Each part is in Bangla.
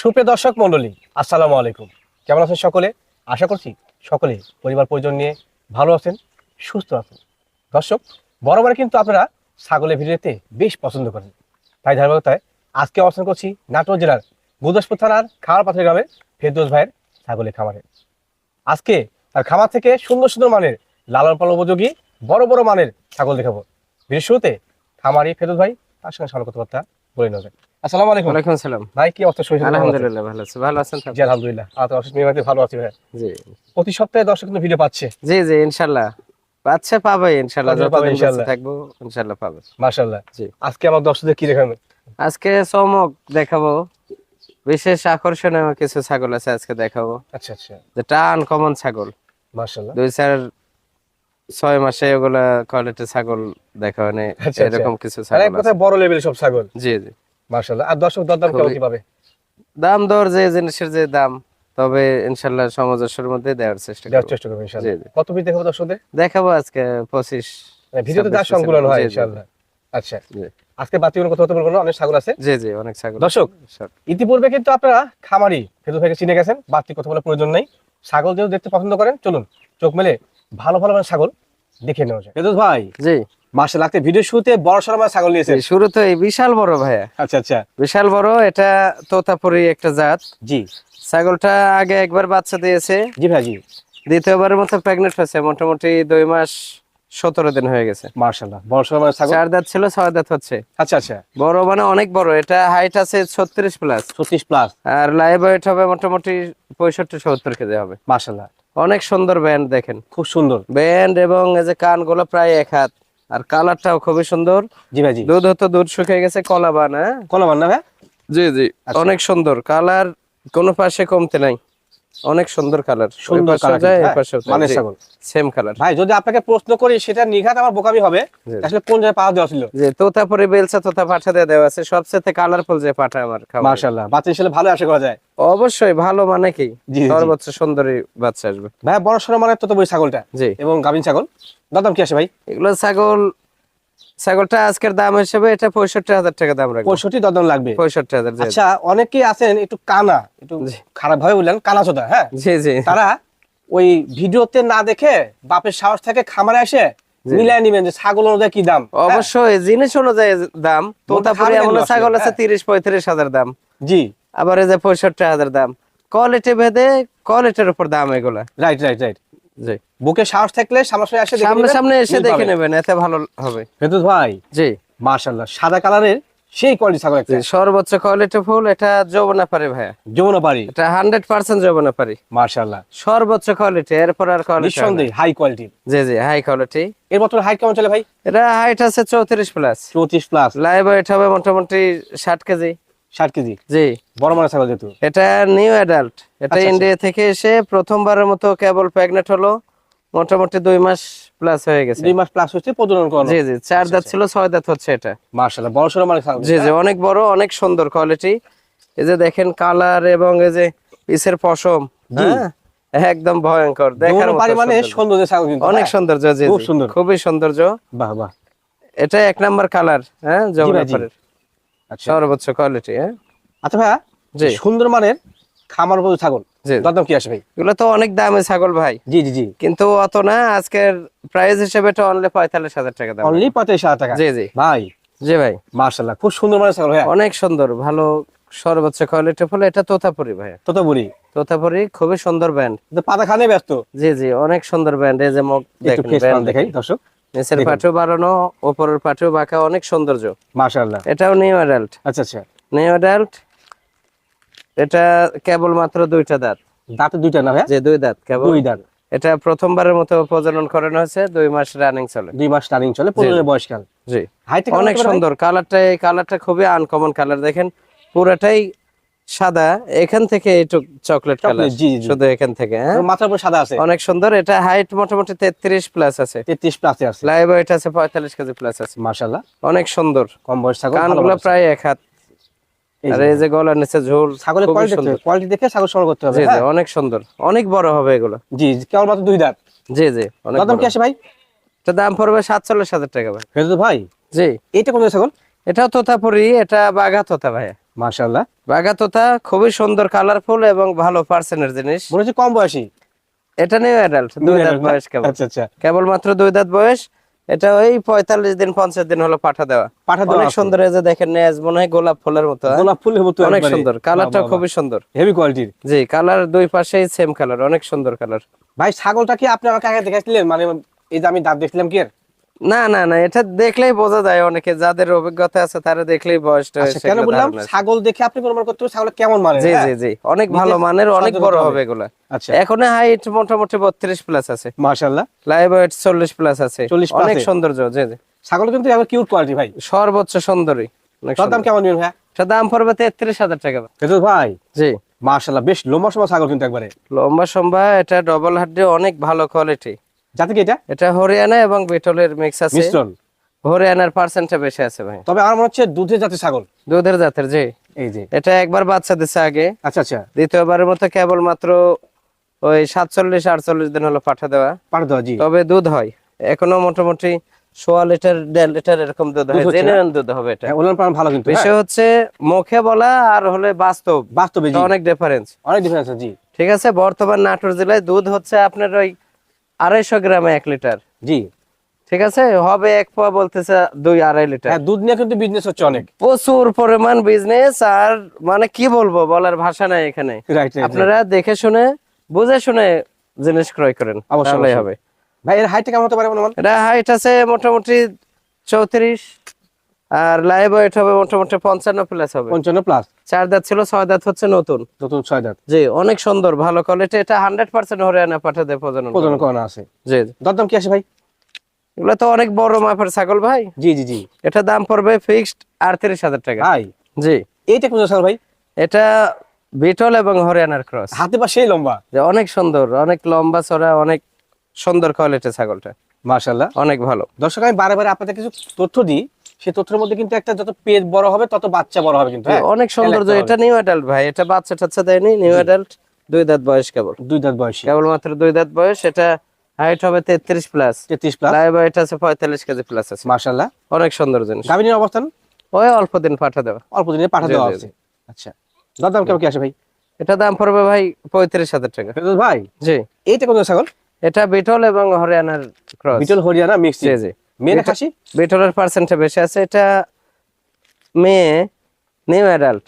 সুপ্রিয় দর্শক মণ্ডলী, আসসালামু আলাইকুম। কেমন আছেন সকলে? আশা করছি সকলে পরিবার পরিজন নিয়ে ভালো আছেন, সুস্থ আছেন। দর্শক বরাবর কিন্তু আপনারা ছাগলের ভিডিওতে বেশ পছন্দ করেন। তাই ধারাবাহিকতায় আজকে অবস্থান করছি নাটোর জেলার গুরদাসপুর থানার খামার পাথর গ্রামের ফেরদৌস ভাইয়ের ছাগলের খামারে। আজকে তার খামার থেকে সুন্দর সুন্দর মানের লালন পালন উপযোগী বড় বড় মানের ছাগল দেখাবো। ভিডিও শুরুতে খামারি ফেরদৌস ভাই তার সঙ্গে সরল কথাবার্তা বলে নেবেন আসসালামু আলাইকুম। ওয়ালাইকুম আসসালাম। ভাই কি অবস্থা? শরীর স্বাস্থ্য কেমন আছে? আলহামদুলিল্লাহ ভালো আছি। ভালো আছেন জি আলহামদুলিল্লাহ। আপনার অসুস্থ মেয়ে ভালো আছি ভাই। জি। প্রতি সপ্তাহে দর্শক কিন্তু ভিডিও পাচ্ছে। জি জি ইনশাল্লাহ। পাচ্ছে পাবে ইনশাল্লাহ। পাবে, পাবে যতদিন বেঁচে থাকব ইনশাল্লাহ পাবে। মাশাআল্লাহ। জি। আজকে আমার দর্শকদের কি দেখাবেন? আজকে চমক দেখাবো। বিশেষ আকর্ষণীয় কিছু ছাগল আছে আজকে দেখাবো। আচ্ছা আচ্ছা। যেটা আনকমন ছাগল। মাশাআল্লাহ। দুই চার ছয় মাসে ওগুলা কোয়ালিটি ছাগল দেখা হয়। আচ্ছা, আচ্ছা। এরকম কিছু আর ছাগল বড় লেভেলের সব ছাগল। জি জি। মাশাআল্লাহ। আর দর্শক দরদাম কেমন খুবই- দাম দর যে জিনিসের যে দাম তবে ইনশাল্লাহ সামঞ্জস্যের মধ্যে দেওয়ার চেষ্টা দেওয়ার করব। চেষ্টা জি। কত পিস দেখাবো দর্শকদের? দেখাবো আজকে পঁচিশ মানে ভিডিওতে সংকুলন হয় জি। আচ্ছা। আজকে বাতি কথা বলব না অনেক ছাগল আছে। জি জি অনেক ছাগল দর্শক ইতিপূর্বে কিন্তু আপনারা খামারি ফেরদৌস ভাইকে চিনে গেছেন বাড়তি কথা বলার প্রয়োজন নেই। ছাগল যেহেতু দেখতে পছন্দ করেন চলুন চোখ মেলে ভালো ভালো মানের ছাগল দেখে নেওয়া যায় ভাই জি। মার্শাল আজকে ভিডিও শুরুতে বড় সড় ছাগল নিয়েছেন। শুরু তো এই বিশাল বড় ভাইয়া। আচ্ছা আচ্ছা। বিশাল বড় এটা তোতাপুরি একটা জাত। জি। ছাগলটা আগে একবার বাচ্চা দিয়েছে। জি ভাই জি। দ্বিতীয়বারের মতো প্রেগনেন্ট হয়েছে মোটামুটি দুই মাস সতেরো দিন হয়ে গেছে। মার্শাল্লাহ বড় সড় মানের ছাগল। চার দাঁত ছিল ছয় দাঁত হচ্ছে। আচ্ছা আচ্ছা। বড় মানে অনেক বড় এটা হাইট আছে ছত্রিশ প্লাস ছত্রিশ প্লাস আর লাইভ ওয়েট হবে মোটামুটি পঁয়ষট্টি সত্তর কেজি হবে। মার্শাল্লাহ অনেক সুন্দর ব্যান্ড দেখেন। খুব সুন্দর। ব্যান্ড এবং এই যে কানগুলো প্রায় এক হাত। আর কালারটাও খুবই সুন্দর। জি ভাই জি। দুধ হতো দুধ শুকিয়ে গেছে কলা বান হ্যাঁ? কোন মান না ভাই? জি জি। আচ্ছা। অনেক সুন্দর। কালার কোনো পাশে কমতে নাই। অনেক সুন্দর কালার সুন্দর কালার মানের ছাগল। সেম কালার ভাই যদি আপনাকে প্রশ্ন করি সেটা নিঘাত আমার বোকামি হবে। আসলে কোন জায়গায় পাওয়া দেওয়া ছিল? যে তোতাপুরি বেলচা তোতা পাঠা দিয়ে দেওয়া আছে। সবচেয়ে কালারফুল যে পাঠা আমার মার্শাল্লাহ বাচ্চা হিসেবে ভালো আশা করা যায়। অবশ্যই ভালো মানে কি। সর্বোচ্চ সুন্দরী বাচ্চা আসবে। ভাই বড় সড় মানের তো তো বই ছাগলটা জি। এবং গাভিন ছাগল। দাদাম কি আসে ভাই? এগুলো ছাগল ছাগলটা আজকের দাম হিসেবে এটা পঁয়ষট্টি হাজার টাকা দাম রাখবে। পঁয়ষট্টি দাদাম লাগবে। পঁয়ষট্টি হাজার আচ্ছা অনেকেই আছেন একটু কানা একটু খারাপ ভাবে বললেন কানা চোদা হ্যাঁ? জি জি। তারা ওই ভিডিওতে না দেখে বাপের সাহস থেকে খামারে এসে জি। মিলাই নিবেন যে ছাগল অনুযায়ী কি দাম হ্যাঁ? অবশ্যই জিনিস অনুযায়ী দাম। এমন ছাগল আছে তিরিশ পঁয়ত্রিশ হাজার দাম। জি। আবার এই যে পঁয়ষট্টি হাজার দাম। কোয়ালিটি ভেদে কোয়ালিটির উপর দাম এগুলা। রাইট রাইট রাইট জি। বুকে সাহস থাকলে সামনাসামনি এসে দেখে সামনে সামনে এসে দেখে নেবেন এতে ভালো হবে। ফেরদৌস ভাই জি। মার্শাল্লাহ সাদা কালারের সেই কোয়ালিটি ছাগল একটা। সর্বোচ্চ কোয়ালিটি ফুল এটা যৌবনা পারি ভাইয়া। যমুনা পারি এটা হান্ড্রেড পার্সেন্ট যৌবনা পারি মার্শাল্লাহ সর্বোচ্চ কোয়ালিটি এরপর আর কোয়ালিটি নিঃসন্দেহে হাই কোয়ালিটির জি জি হাই কোয়ালিটি এর বছর হাইট কেমন চলে ভাই? এটা হাইট আছে চৌত্রিশ প্লাস চৌত্রিশ প্লাস লাইভ ওয়েট হবে মোটামুটি ষাট কেজি। ষাট কেজি? জি। বড় মানের ছাগল যেহেতু। এটা নিউ অ্যাডাল্ট এটা আচ্ছা, ইন্ডিয়া থেকে এসে প্রথমবারের মতো কেবল প্রেগনেন্ট হলো মোটামুটি দুই মাস প্লাস হয়ে গেছে। দুই মাস প্লাস হচ্ছে প্রজনন করানো। জি জি চার দাঁত ছিল ছয় দাঁত হচ্ছে এটা। মার্শাল্লাহ বড় মানের ছাগল। জি জি অনেক বড় অনেক সুন্দর কোয়ালিটি এই যে দেখেন কালার এবং এই যে পিসের পশম হ্যাঁ? একদম ভয়ঙ্কর দেখার মানে সৌন্দর্য। অনেক হ্যাঁ? সৌন্দর্য জি খুব সুন্দর। খুবই সৌন্দর্য। বাহ বাহ। এটা এক নাম্বার কালার হ্যাঁ? জগন্নাথের আচ্ছা সর্বোচ্চ কোয়ালিটি হ্যাঁ? আচ্ছা ভাইয়া জি। সুন্দর মানের খামার উপযোগী ছাগল। দাম কি আসে ভাই? এগুলো তো অনেক দামে ছাগল ভাই। জি জি জি। কিন্তু অত না আজকের প্রাইস হিসেবে এটা অনলি পঁয়তাল্লিশ হাজার টাকা দাম। অনলি পঁয়তাল্লিশ হাজার টাকা? জি জি। ভাই। জি ভাই। মার্শাল্লাহ খুব সুন্দর মানের ছাগল ভাইয়া। অনেক সুন্দর ভালো সর্বোচ্চ কোয়ালিটি ফলে। এটা তোতাপুরি ভাই তো তো তোতাপুরি খুবই সুন্দর ব্যান্ড পাতা খানে ব্যস্ত। জি জি অনেক সুন্দর ব্যান্ড এই যে মুখ দেখেন দেখাই দর্শক। নিচের দেখুন। বাড়ানো উপরের পাটিও বাঁকা অনেক সৌন্দর্য। মার্শাল্লাহ এটাও নিউ অ্যাডাল্ট। আচ্ছা আচ্ছা। নিউ অ্যাডাল্ট এটা কেবল মাত্র দুইটা দাঁত। দাঁতে দুইটা না ভাইয়া? যে দুই দাঁত কেবল। দুই দাঁত। এটা প্রথমবারের মতো প্রজনন করানো হয়েছে দুই মাস রানিং চলে। দুই মাস রানিং চলে পনেরো বয়সকাল। জি। হাইট অনেক সুন্দর। কালারটা এই কালারটা খুবই আনকমন কালার দেখেন পুরাটাই সাদা এখান থেকে একটু চকলেট কালার। শুধু এখান থেকে হ্যাঁ? মাথার উপর সাদা আছে। অনেক সুন্দর এটা হাইট মোটামুটি তেত্রিশ প্লাস আছে। তেত্রিশ প্লাসে আছে। লাইভ ওয়েট আছে পঁয়তাল্লিশ কেজি প্লাস আছে। মার্শাল্লাহ অনেক সুন্দর। কম বয়স ছাগল কানগুলো প্রায় এক হাত। আর এই যে গলার নিচে ঝোল ছাগলের কোয়ালিটি কোয়ালিটি দেখে ছাগল সংগ্রহ করতে হবে জি জি হ্যাঁ? অনেক সুন্দর। অনেক বড় হবে এগুলো। জি কেবল মাত্র দুই দাঁত। জি জি অনেক দাম কি বড়। আসে ভাই? এটা দাম পড়বে সাতচল্লিশ হাজার টাকা ভাই। ফেরদৌস ভাই? জি। এটা কোন ছাগল? তোতাপুরি এটা বাঘা তোতা ভাইয়া। মাশাআল্লাহ। বাগাতোতা খুবই সুন্দর কালারফুল এবং ভালো পার্সেন্টের জিনিস। মনে হচ্ছে কম বয়সী। এটা নিউ অ্যাডাল্ট দুই দাঁত বয়স কেবল। আচ্ছা আচ্ছা। কেবলমাত্র দুই দাঁত বয়স। এটা ওই পঁয়তাল্লিশ দিন পঞ্চাশ দিন হলো পাঠা দেওয়া। পাঠা দেওয়া অনেক সুন্দর এই যে দেখেন নেজ মনে হয় গোলাপ ফুলের মতো হ্যাঁ? গোলাপ ফুলের মতো অনেক সুন্দর। কালারটা খুবই সুন্দর। হেভি কোয়ালিটির জি কালার দুই পাশেই সেম কালার অনেক সুন্দর কালার ভাই ছাগলটা কি আপনি আমাকে আগে দেখাইছিলেন? মানে এই যে আমি দাঁত দেখছিলাম কি? না না না এটা দেখলেই বোঝা যায় অনেকে যাদের অভিজ্ঞতা আছে তারা দেখলেই বয়সটা আচ্ছা কেন বললাম? ছাগল দেখে আপনি প্রমাণ করতে ছাগল কেমন মানে জি জি জি অনেক ভালো মানের অনেক বড় হবে। এগুলা। আচ্ছা। এখন হাইট মোটামুটি বত্রিশ প্লাস আছে। মাশাআল্লাহ। লাইভ ওয়েট চল্লিশ প্লাস আছে। 40 অনেক। সৌন্দর্য জি জি। ছাগল কিন্তু এবার কিউট কোয়ালিটি ভাই। সর্বোচ্চ সুন্দরী। তার দাম কেমন ভাই এটা দাম পড়বে তেত্রিশ হাজার টাকা। ফেরদৌস ভাই? জি। মাশাআল্লাহ বেশ লম্বা সময় ছাগল কিন্তু একবারে। লম্বা সম্ভা এটা ডবল হাড্ডি অনেক ভালো কোয়ালিটি যাতে কি এটা? এটা হরিয়ানা এবং বিটলের মিক্স আছে। মিশ্রণ? হরিয়ানার পার্সেন্টটা বেশি আছে ভাই। তবে আমার মনে হচ্ছে দুধের জাতের ছাগল। দুধের জাতের জি। এই যে। এটা একবার বাচ্চা দিছে আগে। আচ্ছা আচ্ছা। দ্বিতীয়বারের মতো কেবল মাত্র ওই সাতচল্লিশ আটচল্লিশ দিন হলো পাঠা দেওয়া। পার দেওয়া জি। তবে দুধ হয়। এখনও মোটামুটি সোয়া লিটার দেড় লিটার এরকম দুধ হয়। দুধ হবে এটা। হ্যাঁ, ওলান পালন ভালো কিন্তু বিষয় হ্যাঁ। হচ্ছে মুখে বলা আর হলে বাস্তব। বাস্তবে অনেক ডিফারেন্স অনেক ডিফারেন্স জি। ঠিক আছে বর্তমান নাটোর জেলায় দুধ হচ্ছে আপনার ওই আড়াইশো গ্রামে এক লিটার। জি। ঠিক আছে? হবে এক পা বলতেছে দুই আড়াই লিটার। হ্যাঁ দুধ নিয়ে কিন্তু বিজনেস হচ্ছে অনেক। প্রচুর পরিমাণ বিজনেস আর মানে কি বলব বলার ভাষা নাই এখানে। আপনারা দেখে শুনে বুঝে শুনে জিনিস ক্রয় করেন অবশ্যই, হবে। ভাই এর হাইট কেমন হতে পারে এটা হাইট আছে মোটামুটি চৌত্রিশ। আর লাইভ ওয়েট হবে মোটামুটি পঞ্চান্ন প্লাস হবে। পঞ্চান্ন প্লাস চার দাঁত ছিল ছয় দাঁত হচ্ছে নতুন। নতুন ছয় দাঁত। জি অনেক সুন্দর ভালো কোয়ালিটি এটা হান্ড্রেড পার্সেন্ট হরিয়ানা পাঠাতে প্রজনন প্রজনন করে। করানো আছে। জি। দরদাম কি আছে ভাই? এগুলো তো অনেক বড় মাপের ছাগল ভাই। জি জি জি। এটা দাম পড়বে ফিক্সড আটত্রিশ হাজার টাকা। ভাই। জি। এইটা কোন ছাগল ভাই? এটা বিটল এবং হরিয়ানার ক্রস হাতে পা সেই লম্বা অনেক সুন্দর অনেক লম্বা চড়া অনেক সুন্দর কোয়ালিটি ছাগলটা। মাশাআল্লাহ। অনেক ভালো। দর্শক আমি বারে বারে আপনাদের কিছু তথ্য দিই। সেই তথ্যের মধ্যে কিন্তু একটা যত পেট বড় হবে তত বাচ্চা বড় হবে কিন্তু হ্যাঁ? অনেক সৌন্দর্য এটা নিউ অ্যাডাল্ট ভাই এটা বাচ্চা টাচ্চা দেয়নি নিউ অ্যাডাল্ট দুই দাঁত বয়স কেবল। দুই দাঁত বয়স। কেবল মাত্র দুই দাঁত বয়স এটা হাইট হবে তেত্রিশ প্লাস তেত্রিশ প্লাস লাইভ ওয়েট আছে পঁয়তাল্লিশ কেজি প্লাস আছে। মাশাআল্লাহ। অনেক সুন্দর জিনিস। গাভিনীর অবস্থান? ওই অল্প দিন পাঠা দেওয়া। অল্প দিনে পাঠা দেওয়া আছে। আচ্ছা। দরদাম কেমন কি আসে ভাই? এটা দাম পড়বে ভাই পঁয়ত্রিশ হাজার টাকা। ফেরদৌস ভাই জি। এইটা কোন ছাগল? এটা বিটল এবং হরিয়ানার ক্রস। বিটল হরিয়ানা মিক্স জি জি। মেয়ে খাসি বিটলের পার্সেন্টটা বেশি আছে। এটা মেয়ে নিউ অ্যাডাল্ট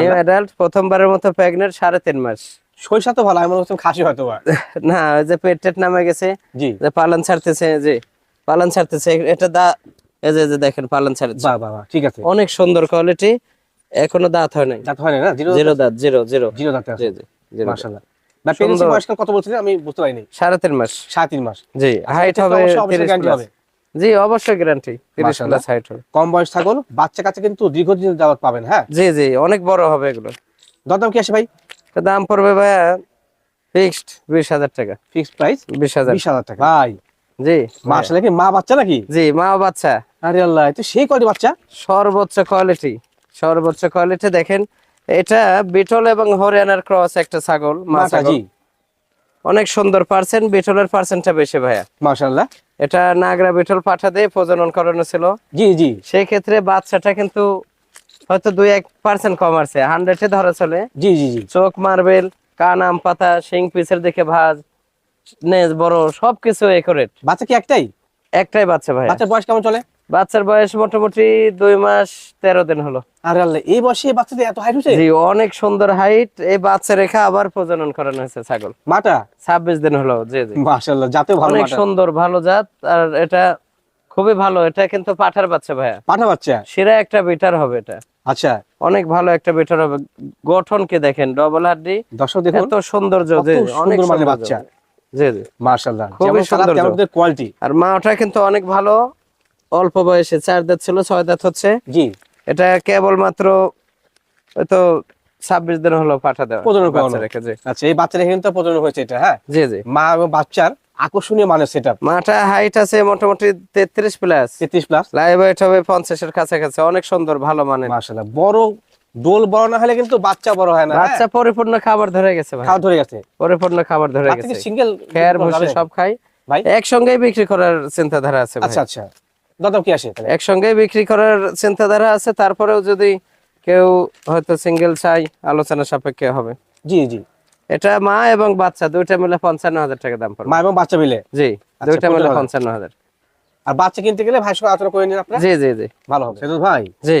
নিউ অ্যাডাল্ট প্রথমবারের মতো প্রেগনেন্ট সাড়ে তিন মাস। সরিষা তো ভালো আমি মনে খাসি হয়তো না ওই যে পেট টেট নামে গেছে। জি। যে পালন ছাড়তেছে জি। পালন ছাড়তেছে এটা দা এই যে যে দেখেন পালন ছাড়ছে। বাহ বাহ ঠিক আছে। অনেক সুন্দর কোয়ালিটি এখনও দাঁত হয় নাই। দাঁত হয় না না? জিরো জিরো দাঁত? Zero zero. জিরো দাঁতে আছে। জি জি মাশাআল্লাহ। না প্রেগন্যান্সি সুন্দর। কত বলছিলেন আমি বুঝতে পারিনি। সাড়ে তিন মাস। সাড়ে তিন মাস। জি হাইট হবে অবশ্যই- অবশ্যই তিরিশ guarantee প্লাস হবে। জি অবশ্যই গ্যারান্টি তিরিশ প্লাস হাইট হবে। কম বয়স ছাগল বাচ্চা কাছে কিন্তু দীর্ঘদিন যাওয়াত পাবেন হ্যাঁ? জি জি অনেক বড় হবে এগুলো। দরদাম কি আসে ভাই? দাম পড়বে ভাইয়া ফিক্সড বিশ হাজার টাকা। ফিক্সড প্রাইস বিশ হাজার। বিশ হাজার টাকা। ভাই জি। মা বাচ্চা নাকি? জি মা বাচ্চা। আরে আল্লাহ তো সেই কোয়ালিটি বাচ্চা? সর্বোচ্চ কোয়ালিটি সর্বোচ্চ কোয়ালিটি দেখেন এটা বিটল এবং হরিয়ানার ক্রস একটা ছাগল মা ছাগল। জি অনেক সুন্দর পার্সেন্ট বিটলের পার্সেন্টটা বেশি ভাইয়া। মাশাআল্লাহ। এটা নাগরা বিটল পাঠা দিয়ে প্রজনন করানো ছিল। জি জি। সেই ক্ষেত্রে বাচ্চাটা কিন্তু হয়তো দুই এক পার্সেন্ট কম আছে হান্ড্রেডে ধরা চলে। জি জি জি। চোখ মার্বেল কান আম পাতা শিং পিসের দিকে ভাজ নেজ বড় সবকিছু একুরেট বাচ্চা কি একটাই? একটাই বাচ্চা ভাই বাচ্চার বয়স কেমন চলে? বাচ্চার বয়স মোটামুটি দুই মাস তেরো দিন হলো। আরে এই বয়সে বাচ্চাদের এত হাইট হচ্ছে জি অনেক সুন্দর হাইট এই বাচ্চা রেখা আবার প্রজনন করানো হয়েছে ছাগল। মাটা? ছাব্বিশ দিন হলো জি জি। মাশাআল্লাহ যাতে ভালো অনেক সুন্দর ভালো জাত। আর এটা খুবই ভালো এটা কিন্তু পাঠার বাচ্চা ভাইয়া। পাঠা বাচ্চা? সেরা একটা বেটার হবে এটা। আচ্ছা। অনেক ভালো একটা বেটার হবে। গঠন কে দেখেন? ডবল হাড্ডি। দর্শক দেখুন। এত সৌন্দর্য জি অনেক সুন্দর বাচ্চা। জি জি। মাশাআল্লাহ। খুবই। তেমন কোয়ালিটি আর মাটা কিন্তু অনেক ভালো। অল্প বয়সে চার দাঁত ছিল ছয় দাঁত হচ্ছে। জি। এটা কেবলমাত্র হয়তো ছাব্বিশ দিন হলো পাঠা দেওয়া প্রজনন আচ্ছা এই কিন্তু প্রজনন হয়েছে এটা হ্যাঁ? জি জি। মা এবং বাচ্চার আকর্ষণীয় মানের সেটআপ মাটা হাইট আছে মোটামুটি তেত্রিশ প্লাস 33 প্লাস লাইভ ওয়েট হবে পঞ্চাশের কাছাকাছি অনেক সুন্দর ভালো মানে বড় দোল বড় না হলে কিন্তু বাচ্চা বড় হয় না হ্যাঁ? বাচ্চা পরিপূর্ণ খাবার ধরে গেছে ভাই। ধরে গেছে। পরিপূর্ণ খাবার ধরে গেছে। সিঙ্গেল খেয়ার ভুসি সব খাই। ভাই? একসঙ্গেই বিক্রি করার চিন্তাধারা আছে আচ্ছা আচ্ছা। দাদা কি আসে তাহলে? একসঙ্গেই বিক্রি করার চিন্তাধারা আছে তারপরেও যদি কেউ হয়তো সিঙ্গেল চাই আলোচনা সাপেক্ষে হবে। জি জি। এটা মা এবং বাচ্চা দুইটা মিলে পঞ্চান্ন হাজার টাকা দাম পড়বে। মা এবং বাচ্চা মিলে? জি আচ্ছা, দুইটা মিলে পঞ্চান্ন হাজার। আর বাচ্চা কিনতে গেলে ভাই সঙ্গে আলোচনা করে নিন আপনারা? জি জি জি। ভালো হবে। সেদুল ভাই জি।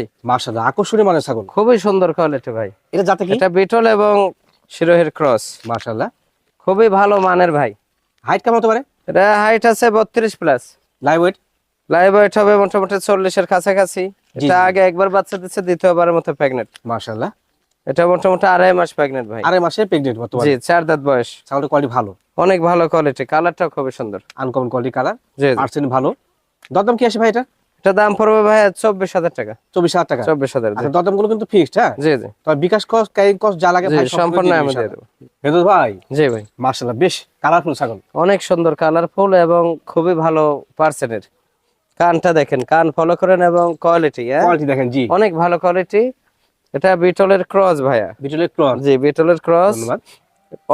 আকর্ষণীয় ছাগল। খুবই সুন্দর কোয়ালিটি ভাই। এটা কি? এটা বিটল এবং শিরোহের ক্রস মার্শাল্লাহ খুবই ভালো মানের ভাই। হাইট কেমন হতে পারে? এটা হাইট আছে বত্রিশ plus live weight live weight হবে মোটামুটি চল্লিশের কাছাকাছি। এটা আগে একবার বাচ্চা দিচ্ছে দ্বিতীয়বারের মতো প্রেগনেন্ট মার্শাল্লাহ এটা মোটামুটি আড়াই মাস প্রেগনেন্ট ভাই। আড়াই মাসে প্রেগনেন্ট জি চার দাঁত বয়স। ছাগলের কোয়ালিটি ভালো। অনেক ভালো কোয়ালিটি কালারটাও খুবই সুন্দর। আনকমন কোয়ালিটি কালার জি। পার্সেন্ট ভালো। দরদাম কি আসে ভাই এটা? এটা দাম পড়বে ভাই চব্বিশ হাজার টাকা। চব্বিশ হাজার টাকা। চব্বিশ হাজার আচ্ছা দরদামগুলো কিন্তু ফিক্সড হ্যাঁ? জি জি। তবে বিকাশ কস্ট ক্যারিং কস্ট যা লাগে ভাই সম্পূর্ণ আমি দিয়ে দেবো। বেদুল ভাই? জি ভাই। মার্শাল্লাহ বেশ। কালারফুল ছাগল। অনেক সুন্দর কালারফুল এবং খুবই ভালো পার্সেন্টের কানটা দেখেন কান ফলো করেন এবং কোয়ালিটি হ্যাঁ? কোয়ালিটি দেখেন জি। অনেক ভালো কোয়ালিটি এটা বিটলের ক্রস ভাইয়া। বিটলের ক্রস জি বিটলের ক্রস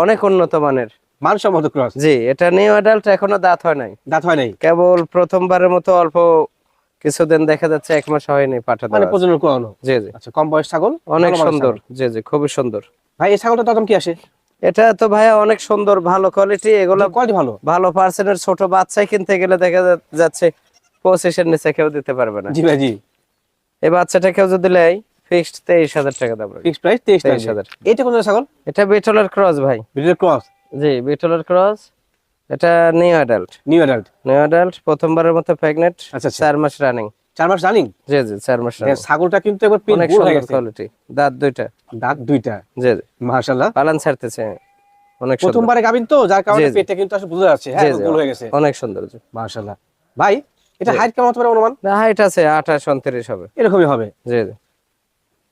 অনেক উন্নত মানের। মানসম্মত ক্রস জি এটা নিউ অ্যাডাল্ট এখনও দাঁত হয় নাই। দাঁত হয় নাই। কেবল প্রথমবারের মতো অল্প কিছুদিন দেখা যাচ্ছে এক মাস হয়নি পাঠা মানে দেওয়া। প্রজনন করানো। জি জি। আচ্ছা কম বয়স ছাগল? অনেক সুন্দর। জি জি খুবই সুন্দর। ভাই এই ছাগলটা দরদাম কি আসে? এটা তো ভাইয়া অনেক সুন্দর ভালো কোয়ালিটি এগুলো কোয়ালিটি ভালো? ভালো পার্সেন্টের ছোট বাচ্চাই কিনতে গেলে দেখা যাচ্ছে পঁচিশের নিচে কেউ দিতে পারবে না। জি ভাই জি। এই বাচ্চাটা কেউ যদি লেয় ফিক্সড তেইশ হাজার টাকা দাম রাখবে। ফিক্স প্রাইস তেইশ তেইশ হাজার। এটা কোন ছাগল? এটা বিটলের ক্রস ভাই। বিটলের ক্রস জি বিটলের ক্রস এটা new adult new adult new adult প্রথমবারের মতো প্রেগনেন্ট আচ্ছা আচ্ছা। চার মাস রানিং চার মাস রানিং জি জি চার মাস running। ছাগলটা কিন্তু একবার পেট অনেক হয়ে গেছে। কোয়ালিটি দাঁত দুইটা। দাঁত দুইটা? জি জি। মাশাআল্লাহ। পালান ছাড়তেছে। অনেক সুন্দর। প্রথমবারে গাবিন তো যার কারণে। পেটটা কিন্তু আসলে বোঝা যাচ্ছে। হ্যাঁ। গোল হয়ে গেছে। অনেক সুন্দর। জি মাশাআল্লাহ। ভাই এটা হাইট কেমন হতে পারে অনুমান? হাইট আছে আঠাশ উনত্রিশ হবে। এরকমই হবে? জি জি।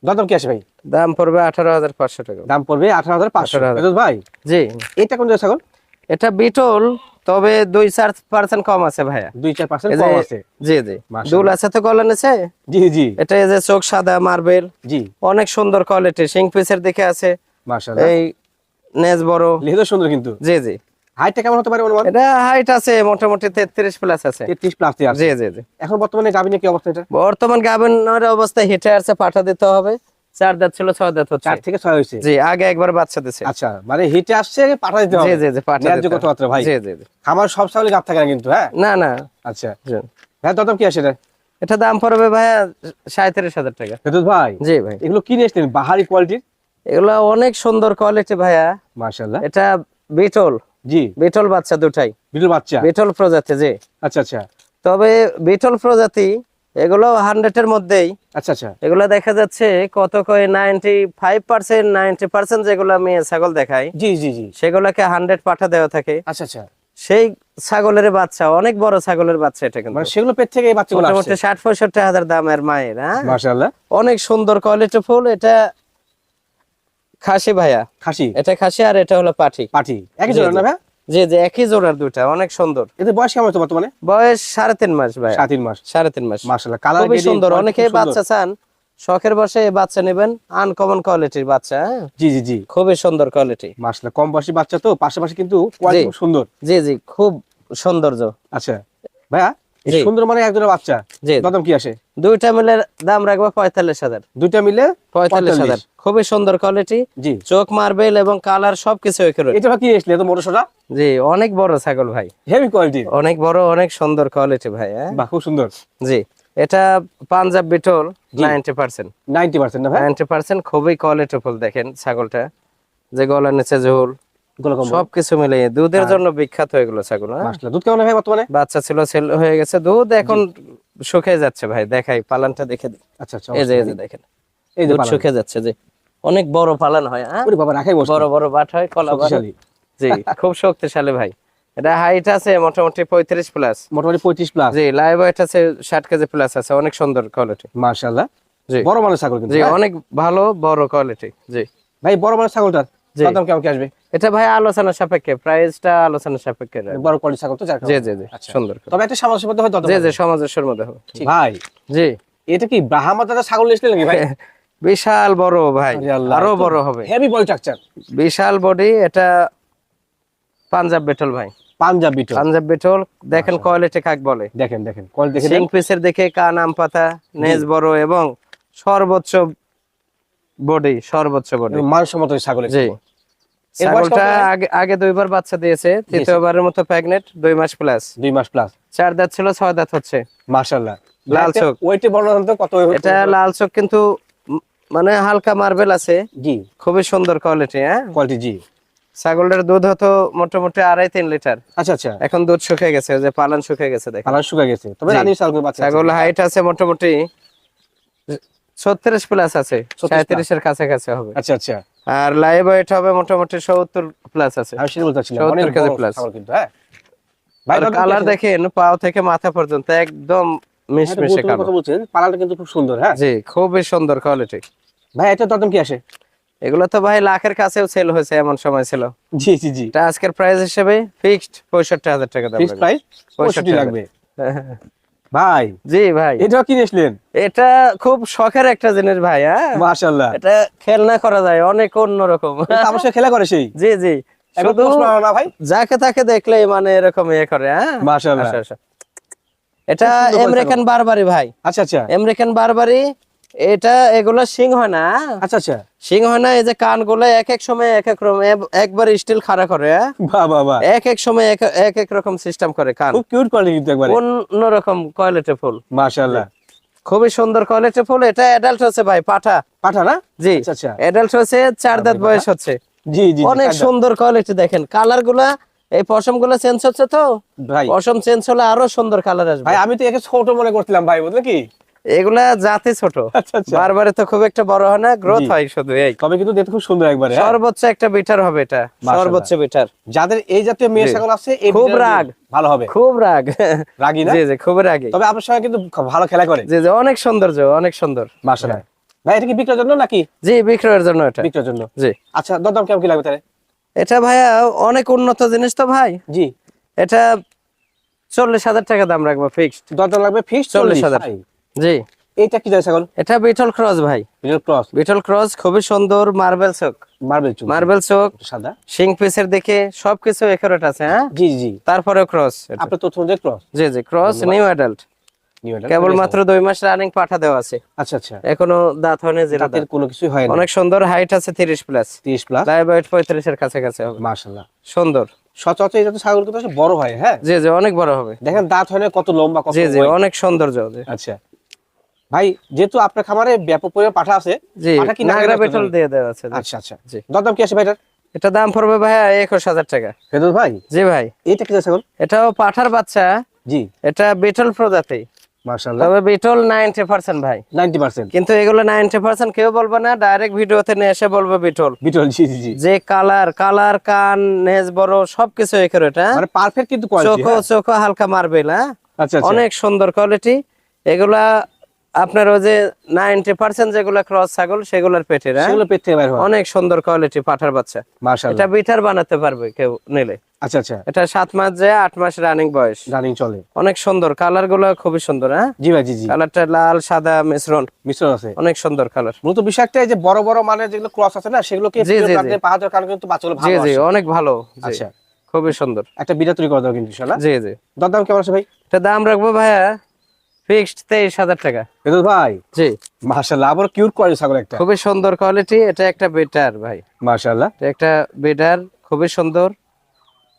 দরদাম কি আসে ভাই? দাম পড়বে আঠারো হাজার পাঁচশো টাকা। দাম পড়বে আঠারো হাজার পাঁচশো। 18,000 ভাই জি। এটা কোন ছাগল? এটা বিটল তবে দুই চার পার্সেন্ট কম আছে ভাইয়া। দুই চার পার্সেন্ট এই যে- কম আছে। জি জি। দুল আছে তো গলা নিচে? জি জি। এটা এই যে চোখ সাদা মার্বেল। জি। অনেক সুন্দর কোয়ালিটি সিং পিসের দিকে আছে। মাশাআল্লাহ। এই নেজ বড়। সুন্দর কিন্তু। জি জি। হাইটটা কেমন হতে পারে অনুমান এটা হাইট আছে মোটামুটি তেত্রিশ প্লাস আছে। তেত্রিশ প্লাস আছে। জি জি জি। এখন বর্তমানে গাবিনে কি অবস্থা এটা? বর্তমান গাভিনের অবস্থায় হিটে আছে পাঠা দিতে হবে। চার দাঁত ছিল ছয় দাঁত হচ্ছে। চার থেকে ছয় হয়েছে? জি আগে একবার বাচ্চা দিছে। আচ্ছা মানে হিটে আসছে পাঠা দিতে হবে। জি জি পাঠা দিতে কথাবার্তা। ভাই। জি জি খামার সব ছাগলে গাপ থাকে না কিন্তু হ্যাঁ? না না। আচ্ছা। ভাই দরদাম কি আসে এটা? এটা দাম পড়বে ভাইয়া সাঁত্রিশ হাজার টাকা। ফেরদৌস ভাই? জি ভাই। এগুলো কি নিয়ে এসছেন বাহারি কোয়ালিটির এগুলো অনেক সুন্দর কোয়ালিটি ভাইয়া। মাশাআল্লাহ। এটা বিটল। জি। বিটল বাচ্চা দুটাই। বিটল বাচ্চা। বিটল প্রজাতি জি। আচ্ছা আচ্ছা। তবে বিটল প্রজাতি এগুলো হান্ড্রেড এর মধ্যেই। আচ্ছা আচ্ছা। এগুলো দেখা যাচ্ছে কত কয় ninety five percent ninety percent যেগুলো আমি ছাগল দেখাই জি জি জি। সেগুলোকে হান্ড্রেড পাঠা দেওয়া থাকে। আচ্ছা আচ্ছা। সেই ছাগলের বাচ্চা অনেক বড় ছাগলের বাচ্চা এটা কিন্তু। মানে সেগুলো পেট থেকে বাচ্চাগুলো মোটামুটি ষাট পঁয়ষট্টি হাজার দামের মায়ের হ্যাঁ? অনেক সুন্দর কোয়ালিটি ফুল এটা খাসি ভাইয়া। খাসি। এটা খাসি আর এটা হলো পাঠি। পাটি একই জোড়া। না ভাই জি জি একই জোড়ার দুটা অনেক সুন্দর। এদের বয়স কেমন বর্তমানে? বয়স সাড়ে তিন মাস ভাই সাত তিন মাস। সাড়ে তিন মাস। মাশাআল্লাহ কালার খুবই সুন্দর। অনেকেই বাচ্চা চান শখের বসে এই বাচ্চা নেবেন আনকমন কোয়ালিটির বাচ্চা হ্যাঁ? জি জি জি। খুবই সুন্দর কোয়ালিটি মাশাআল্লাহ কম বয়সী বাচ্চা তো পাশাপাশি কিন্তু কোয়ালিটি সুন্দর। জি জি খুব সৌন্দর্য। আচ্ছা। ভাইয়া। সুন্দর মানে একজনের বাচ্চা জি। কি আসে? দুইটা মিলে দাম রাখব পঁয়তাল্লিশ হাজার। দুইটা মিলে পঁয়তাল্লিশ হাজার। খুবই সুন্দর কোয়ালিটি জি। চোখ মার্বেল এবং কালার সবকিছু এটা কি এত মোটো জি অনেক বড় ছাগল ভাই। হেভি কোয়ালিটি অনেক বড় অনেক সুন্দর কোয়ালিটি ভাই হ্যাঁ? বাহ খুব সুন্দর। জি এটা Punjab Beetal ninety percent ninety percent ninety percent খুবই কোয়ালিটি ফুল দেখেন ছাগলটা। যে গলার নিচে ঝোল সবকিছু মিলিয়ে। দুধের জন্য বিখ্যাত হয়ে গেলো ছাগল হ্যাঁ? দুধ কেমন ভাই বর্তমানে? বাচ্চা ছিল ছেলে হয়ে গেছে। দুধ এখন শুকিয়ে যাচ্ছে ভাই দেখাই পালানটা দেখে দিই। আচ্ছা আচ্ছা এই যে এই যে দেখেন এই দুধ শুকিয়ে যাচ্ছে যে অনেক বড় পালান হয় ওরে বাবা রাখাই বসে। বড় বড় বাট কলা বাট জি খুব শক্তিশালী ভাই। এটা হাইট আছে মোটামুটি পঁয়ত্রিশ প্লাস মোটামুটি পঁয়ত্রিশ প্লাস জি লাইভ ওয়েট আছে ষাট কেজি প্লাস আছে অনেক সুন্দর কোয়ালিটি মাশাআল্লাহ। জি। বড় ছাগল কিন্তু জি হ্যাঁ? অনেক ভালো বড় কোয়ালিটি জি। ভাই বড় মানের ছাগলটার। দাম কেমন কি আসবে? এটা ভাই আলোচনা সাপেক্ষে প্রাইসটা আলোচনা সাপেক্ষে বড় কোয়ালিটি ছাগল তো জি জি জি আচ্ছা। সুন্দর তবে একটা সমাজের মধ্যে হয় জি। জি সামঞ্জস্যের মধ্যে হবে। ভাই জি। এটা কি ব্রাহ্মা দাদা ছাগল এসলে নাকি ভাই? বিশাল বড় ভাই আরও বড় হবে। হেভি বল স্ট্রাকচার বিশাল বডি এটা পাঞ্জাব বেটল ভাই। পাঞ্জাব বিটল। পাঞ্জাব বেটল দেখেন কোয়ালিটি কাক বলে। দেখেন দেখেন কোয়ালিটি দেখে সিং পিসের দেখে কান আম পাতা নেজ বড় এবং সর্বোচ্চ বডি সর্বোচ্চ বডি মানসম্মত ছাগলের জি। ছাগলটা আগে আগে দুইবার বাচ্চা দিয়েছে তৃতীয়বারের মতো প্রেগনেন্ট দুই মাস প্লাস দুই মাস প্লাস চার দাঁত ছিল ছয় দাঁত হচ্ছে। মার্শাল্লাহ লাল চোখ। ওইটি বর্ণনা তো কত এটা লাল চোখ কিন্তু মানে হালকা মার্বেল আছে। জি। খুবই সুন্দর কোয়ালিটি হ্যাঁ? কোয়ালিটি জি। ছাগলের দুধ হতো মোটামুটি আড়াই তিন লিটার। আচ্ছা আচ্ছা। এখন দুধ শুকিয়ে গেছে যে পালন শুকিয়ে গেছে দেখেন। কালার শুকা গেছে। তবে। রানী ছাগল বাচ্চা ছাগল হাইট আছে মোটামুটি ছত্রিশ প্লাস আছে 36 সাঁত্রিশের কাছাকাছি হবে। আচ্ছা আচ্ছা। আর লাইভ ওয়েট হবে মোটামুটি সত্তর প্লাস আছে। আমি সেটা বলতে চাচ্ছিলাম 70 কেজি। ছাগল কিন্তু হ্যাঁ? ভাই কালার দেখেন পাও থেকে মাথা পর্যন্ত একদম মিশমিশে কালো কথা বলছেন পালাটা কিন্তু খুব সুন্দর হ্যাঁ? জি খুবই সুন্দর কোয়ালিটি ভাই এটা দাম কি আসে? এগুলো তো ভাই লাখের কাছেও সেল হয়েছে এমন সময় ছিল। জি জি জি। এটা আজকের প্রাইস হিসেবে ফিক্সড পঁয়ষট্টি হাজার টাকা দাম ফিক্স লাগবে। প্রাইস 65 65 লাগবে। ভাই জি ভাই। এটা কিনেছিলেন এটা খুব শখের একটা জিনিস ভাই হ্যাঁ? মাশাআল্লাহ। এটা খেলনা করা যায় অনেক অন্যরকম। অবশ্যই খেলা করে সেই? জি জি। শুধু না ভাই। যাকে তাকে দেখলেই মানে এরকম ইয়ে করে হ্যাঁ? মাশাআল্লাহ। আচ্ছা, আচ্ছা। এটা আমেরিকান বারবারি ভাই। আচ্ছা আচ্ছা। আমেরিকান বারবারি এটা এগুলো সিং হয় না? আচ্ছা আচ্ছা। সিং হয় না এই যে কানগুলো এক এক সময় এক এক রকম একবার স্টিল খাড়া করে হ্যাঁ? এক এক সময় এক এক রকম সিস্টেম করে কান। খুব কিউট কোয়ালিটি কিন্তু একবারে। অন্যরকম কোয়ালিটি ফুল। মাশাআল্লাহ। খুবই সুন্দর কোয়ালিটি ফুল এটা অ্যাডাল্ট হচ্ছে ভাই পাঠা। পাঠা না? জি। আচ্ছা আচ্ছা। অ্যাডাল্ট হচ্ছে চার দাঁত বয়স হচ্ছে। জি জি জি, অনেক সুন্দর কোয়ালিটি দেখেন। কালারগুলা এই পশমগুলা চেঞ্জ হচ্ছে তো? ভাই। পশম চেঞ্জ হলে আরও সুন্দর কালার আসবে। ভাই আমি তো একে ছোট মনে করছিলাম ভাই বুঝলে কি? এগুলা জাতি ছোট। আচ্ছা আচ্ছা। বারবারে তো খুব একটা বড় হয় না গ্রোথ হয় শুধু এই। তবে কিন্তু দেখতে খুব সুন্দর একবারে হ্যাঁ? সর্বোচ্চ একটা বিটার হবে এটা। সর্বোচ্চ বিটার। যাদের এই জাতীয় মেয়ে। ছাগল আছে খুব রাগ। ভালো হবে। খুব রাগ। রাগি না? জি জি খুব রাগী। তবে আপনার সঙ্গে কিন্তু ভালো খেলা করে। জি জি অনেক সৌন্দর্য অনেক সুন্দর। মাশাআল্লাহ। ভাই এটা কি বিক্রয়ের জন্য নাকি? জি বিক্রয়ের জন্য এটা। বিক্রয়ের জন্য। জি। আচ্ছা দরদাম কেমন কি লাগবে তাহলে? এটা ভাইয়া অনেক উন্নত জিনিস তো ভাই। জি। এটা চল্লিশ হাজার টাকা দাম রাখব ফিক্সড দরদাম লাগবে ফিক্সড চল্লিশ হাজার। জি। এইটা কি ছাগল? এটা বিটল ক্রস ভাই। বিটল ক্রস। বিটল ক্রস খুবই সুন্দর মার্বেল চোখ। মার্বেল চুল মার্বেল চোখ সাদা। সিং পিসের দেখে সবকিছু একারেট আছে হ্যাঁ? জি জি। তারপরে ক্রস তথ্য অনুযায়ী ক্রস। জি জি ক্রস নিউ অ্যাডাল্ট কেবল মাত্র দুই মাস রানিং পাঠা দেওয়া আছে। আচ্ছা আচ্ছা। এখনও দাঁত হয়নি জিরো দাঁতের দাঁত। কোনো কিছুই হয় না অনেক সুন্দর হাইট আছে তিরিশ প্লাস 30 প্লাস লাইভ ওয়েট পঁয়ত্রিশের কাছাকাছি হবে। মাশাআল্লাহ। সুন্দর। সচরাচর জাতীয় ছাগল কিন্তু বড় হয় হ্যাঁ? জি জি অনেক বড় হবে। দেখেন দাঁত হয় না কত লম্বা কত জি জি অনেক সৌন্দর্য আচ্ছা। ভাই যেহেতু আপনার খামারে ব্যাপক পরিমাণ পাঠা আছে জি পাঠা কি নাগরা নাগরা পেট্রোল দিয়ে দেওয়া আছে আচ্ছা আচ্ছা। জি। দরদাম কি আছে ভাইটার? এটা দাম পড়বে ভাইয়া একুশ হাজার টাকা। ভাই? জি ভাই। এইটা কি ছাগল? এটাও পাঠার বাচ্চা। জি। এটা বিটল প্রজাতি। তবে বিটল নাইনটি পার্সেন্ট ভাই। 90% কিন্তু এগুলো নাইনটি পার্সেন্ট কেউ বলবে না ডাইরেক্ট ভিডিওতে নিয়ে এসে বলবে বিটল। বিটল জি জি যে কালার কালার কান নেজ বড় সবকিছু এটা। মানে পারফেক্ট কিন্তু চোখো চোখো হালকা মার্বেল হ্যাঁ। আচ্ছা আচ্ছা। অনেক সুন্দর কোয়ালিটি এগুলা আপনার ওই যে নাইনটি পার্সেন্ট যেগুলা ক্রস ছাগল সেগুলোর পেটের? সেগুলো পেট হয়। অনেক সুন্দর কোয়ালিটি পাঠার বাচ্চা। এটা বিটার বানাতে পারবে কেউ নিলে। আচ্ছা আচ্ছা। এটা সাত মাস যে আট মাস রানিং বয়স। রানিং চলে। অনেক সুন্দর। কালারগুলো খুবই সুন্দর হ্যাঁ? জি ভাই জি জি। কালারটা লাল সাদা মিশ্রণ মিশ্রণ আছে। অনেক সুন্দর কালার মূলত বিষয়টা এই যে বড় বড় মানের যেগুলো ক্রস আছে না সেগুলোকে। কারণে কিন্তু বাচ্চাগুলো ভালো জি আসে। অনেক ভালো। আচ্ছা। খুবই সুন্দর। একটা বিড়া তৈরি করে দাও কিন্তু ইনশাআল্লাহ। জি জি। দরদাম কেমন আছে ভাই? এটা দাম রাখব ভাইয়া ফিক্সড তেইশ হাজার টাকা। ফেরদৌস ভাই জি। মাশাআল্লাহ আবার কিউট কোয়ালিটি ছাগল একটা। খুবই সুন্দর কোয়ালিটি এটা একটা বেটার ভাই। মাশাআল্লাহ। এটা একটা বেটার খুবই সুন্দর।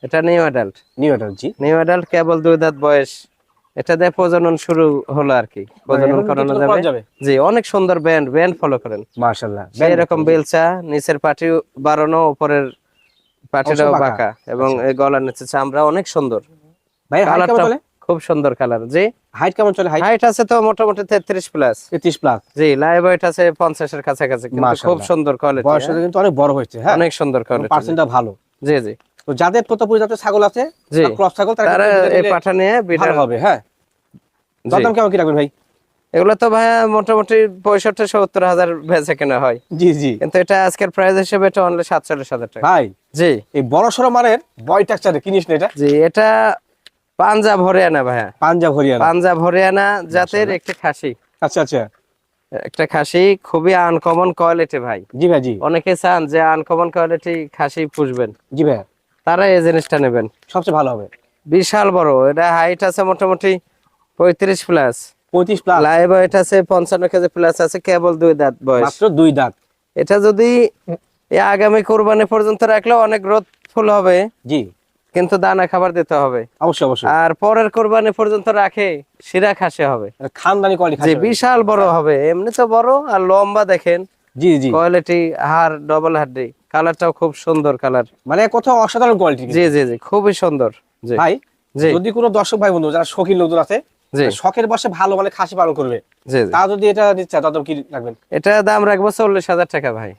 এটা নিউ অ্যাডাল্ট নিউ এটা জি। নিউ অ্যাডাল্ট কেবল দুই দাঁত বয়স। এটা দিয়ে প্রজনন শুরু হলো আর কি। প্রজনন করানো যাবে। জি অনেক সুন্দর ব্যান্ড ব্যান্ড ফলো করেন। মাশাআল্লাহ সেই রকম বেলচা নিচের পাটি বাড়ানো উপরের পাটিটাও বাঁকা। এবং এই গলার নিচে চামড়া অনেক সুন্দর। ভাই কালারটা খুব সুন্দর কালার জি। হাইট কেমন চলে? হাইট আছে তো মোটামুটি তেত্রিশ প্লাস 33 প্লাস জি লাইভ ওয়েট আছে পঞ্চাশের কাছাকাছি কিন্তু খুব সুন্দর কোয়ালিটি বয়স কিন্তু অনেক বড় হয়েছে হ্যাঁ। অনেক সুন্দর কোয়ালিটি পার্সেন্টটা ভালো। জি জি। তো যাদের জাতের ছাগল আছে ক্রস ছাগল তারা এই নিলে পাঠা নিয়ে বিটার হবে হ্যাঁ। দরদাম কেমন কি রাখবেন ভাই? এগুলো তো ভাইয়া মোটামুটি পঁয়ষট্টি সত্তর হাজার বেচে কেনা হয়। জি জি। কিন্তু এটা আজকের প্রাইস হিসেবে এটা অনলি সাতচল্লিশ হাজার টাকা। ভাই জি। এই বড় সড়ো মানের বয় টাকচারে কিনিস না এটা? জি এটা পাঞ্জাব হরিয়ানা ভাইয়া। পাঞ্জাব হরিয়ানা। পাঞ্জাব হরিয়ানা জাতের একটা খাসি। আচ্ছা আচ্ছা। একটা খাসি খুবই আনকমন কোয়ালিটি ভাই। জি ভাই জি। অনেকে চান যে আনকমন কোয়ালিটি খাসি পুষবেন। জি ভাই তারা এই জিনিসটা নেবেন। সবচেয়ে ভালো হবে। বিশাল বড়। এটা হাইট আছে মোটামুটি পঁয়ত্রিশ প্লাস পঁয়ত্রিশ প্লাস লাইভ ওয়েট আছে পঞ্চান্ন কেজি প্লাস আছে কেবল দুই দাঁত বয়স। মাত্র দুই দাঁত। এটা যদি এই আগামী কোরবানি পর্যন্ত রাখলে অনেক গ্রোথ ফুল হবে। জি। কিন্তু দানা খাবার দিতে হবে। অবশ্যই অবশ্যই। আর পরের কোরবানি পর্যন্ত রাখে শিরা খাসে হবে। খানদানি কোয়ালিটি বিশাল বড় হবে এমনি তো বড় আর লম্বা দেখেন। জি জি। কোয়ালিটি হার ডবল হাড্ডি কালারটাও খুব সুন্দর কালার। মানে কোথাও অসাধারণ কোয়ালিটি জি জি জি খুবই সুন্দর। জি। ভাই জি। যদি কোনো দর্শক ভাই বন্ধু যারা শৌখিন লোকজন আছে জি। শখের বসে ভালো মানে খাসি পালন করবে। তা যদি এটা নিচ্ছে তত কি রাখবেন? এটা দাম রাখব চল্লিশ হাজার টাকা ভাই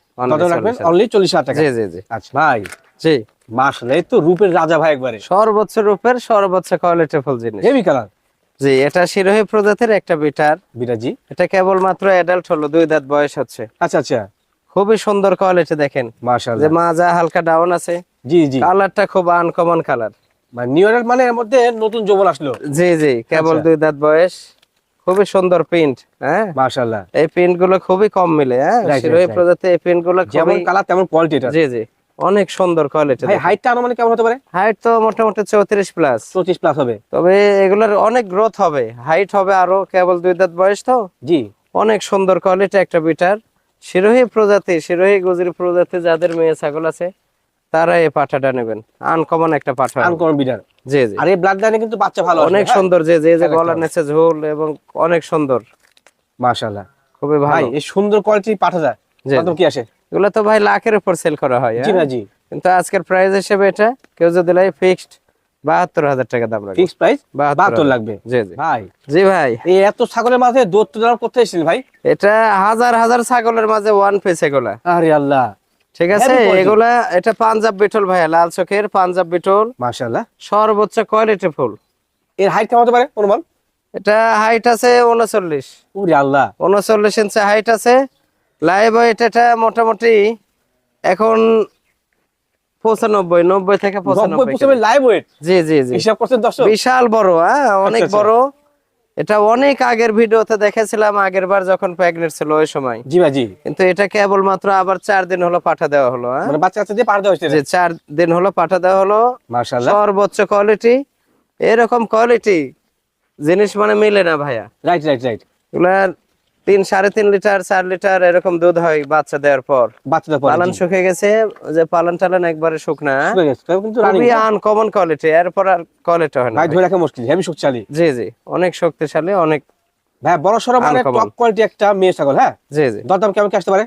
রাখবেন অনলি চল্লিশ হাজার টাকা। জি জি জি। আচ্ছা। ভাই। জি। এই তো রূপের রাজা ভাই একবারে। সর্বোচ্চ রূপের সর্বোচ্চ কোয়ালিটি ফুল জিনিস। হেভি কালার জি এটা শিরোহী প্রজাতির একটা বিটার। বিরাজি এটা কেবল মাত্র অ্যাডাল্ট হলো দুই দাঁত বয়স হচ্ছে। আচ্ছা আচ্ছা। খুবই সুন্দর কোয়ালিটি দেখেন। যে মাজা হালকা ডাউন আছে। জি জি। কালারটা খুব আনকমন কালার মানে নিউ ইয়ার মানে এর মধ্যে নতুন যৌবন আসলো। জি জি কেবল আচ্ছা। দুই দাঁত বয়স। খুবই সুন্দর প্রিন্ট হ্যাঁ? মাশাআল্লাহ। এই প্রিন্টগুলো খুবই কম মিলে হ্যাঁ? শিরোহী right. এই প্রিন্টগুলো যেমন কালার তেমন কোয়ালিটি জি জি। অনেক সুন্দর কোয়ালিটি ভাই হাইটটা আনুমানিক কেমন হতে পারে? হাইট তো মোটামুটি চৌত্রিশ প্লাস পঁচিশ প্লাস হবে। তবে এগুলোর অনেক গ্রোথ হবে। হাইট হবে আরও কেবল দুই দাঁত বয়স তো? জি। অনেক সুন্দর কোয়ালিটি একটা বিটার শিরোহী প্রজাতি শিরোহী গুজরি প্রজাতি যাদের মেয়ে ছাগল আছে তারা এই পাঠাটা নেবেন। আনকমন একটা পাঠা আনকমন বিডার জি জি। আর এই ব্লাড লাইনে কিন্তু বাচ্চা ভালো অনেক সুন্দর যে যে যে গলার নিচে ঝোল এবং অনেক সুন্দর। মাশাআল্লাহ। খুবই ভাই ভালো। এই সুন্দর কোয়ালিটি পাঠা যায়। কত কি আসে? এগুলো তো ভাই লাখের উপর সেল করা হয় জি হ্যাঁ? জি। কিন্তু আজকের প্রাইস হিসেবে এটা কেউ যদি লাই ফিক্সড বাহাত্তর হাজার টাকা দাম রাখবে। ফিক্স প্রাইস বাহাত্তর বাহাত্তর লাগবে? জি জি। ভাই। জি ভাই। এই এত ছাগলের মাঝে দৌড় তো করতে এসেছেন ভাই? এটা হাজার হাজার ছাগলের মাঝে ওয়ান পিস এগুলা। আরে আল্লাহ। ঠিক আছে? এগুলা এটা পাঞ্জাব বিটল ভাইয়া লাল চোখের পাঞ্জাব বিটল। মাশাআল্লাহ। সর্বোচ্চ কোয়ালিটি ফুল। এর হাইট কেমন হতে পারে? অনুমান? এটা হাইট আছে উনচল্লিশ ওরে আল্লাহ। উনচল্লিশ ইঞ্চি হাইট আছে। লাইভ এটা মোটামুটি এখন পঁচানব্বই নব্বই থেকে পঁচানব্বই পঁচানব্বই লাইভ ওয়েট জি জি জি। হিসাব করছেন দর্শক? বিশাল বড় হ্যাঁ অনেক আচ্ছা। বড়। এটা অনেক আগের ভিডিওতে দেখেছিলাম আগের বার যখন প্রেগনেন্ট ছিল ওই সময়। জি ভাই জি। কিন্তু এটা কেবল মাত্র আবার চার দিন হলো পাঠা দেওয়া হলো হ্যাঁ? মানে বাচ্চা কাচ্চা দিয়ে পার দেওয়া হয়েছে চার দিন হলো পাঠা দেওয়া হলো। মাশাআল্লাহ। সর্বোচ্চ কোয়ালিটি এরকম কোয়ালিটি জিনিস মানে মিলে না ভাইয়া। রাইট রাইট রাইট তিন সাড়ে তিন লিটার চার লিটার এরকম দুধ হয় বাচ্চা দেওয়ার পর। পরে পালন শুকিয়ে গেছে যে পালন টালন একবারে শুকনা। খুবই আনকমন কোয়ালিটি এরপর আর কোয়ালিটি হয় না। ভাই ধরে রাখা মুশকিল হেভি শক্তিশালী। জি জি অনেক শক্তিশালী অনেক ভাই বড় সড়ো মানে. টপ কোয়ালিটি একটা মেয়ে ছাগল হ্যাঁ? জি জি। দরদাম কেমন কি আসতে পারে?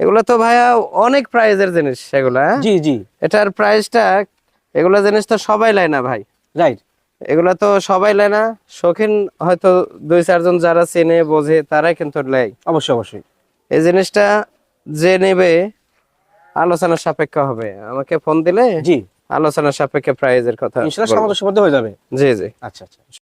এগুলো তো ভাইয়া অনেক প্রাইজের জিনিস এগুলা হ্যাঁ? জি জি। এটার প্রাইসটা এগুলা জিনিস তো সবাই লাই না ভাই। রাইট এগুলা তো সবাই লাই না। শৌখিন হয়তো দুই চারজন যারা চেনে বোঝে তারাই কিন্তু লেয়। অবশ্যই অবশ্যই। এই জিনিসটা যে নেবে আলোচনা সাপেক্ষ হবে। আমাকে ফোন দিলে জি। আলোচনা সাপেক্ষে প্রাইজের কথা ইনশাআল্লাহ হয়ে যাবে। জি জি। আচ্ছা আচ্ছা।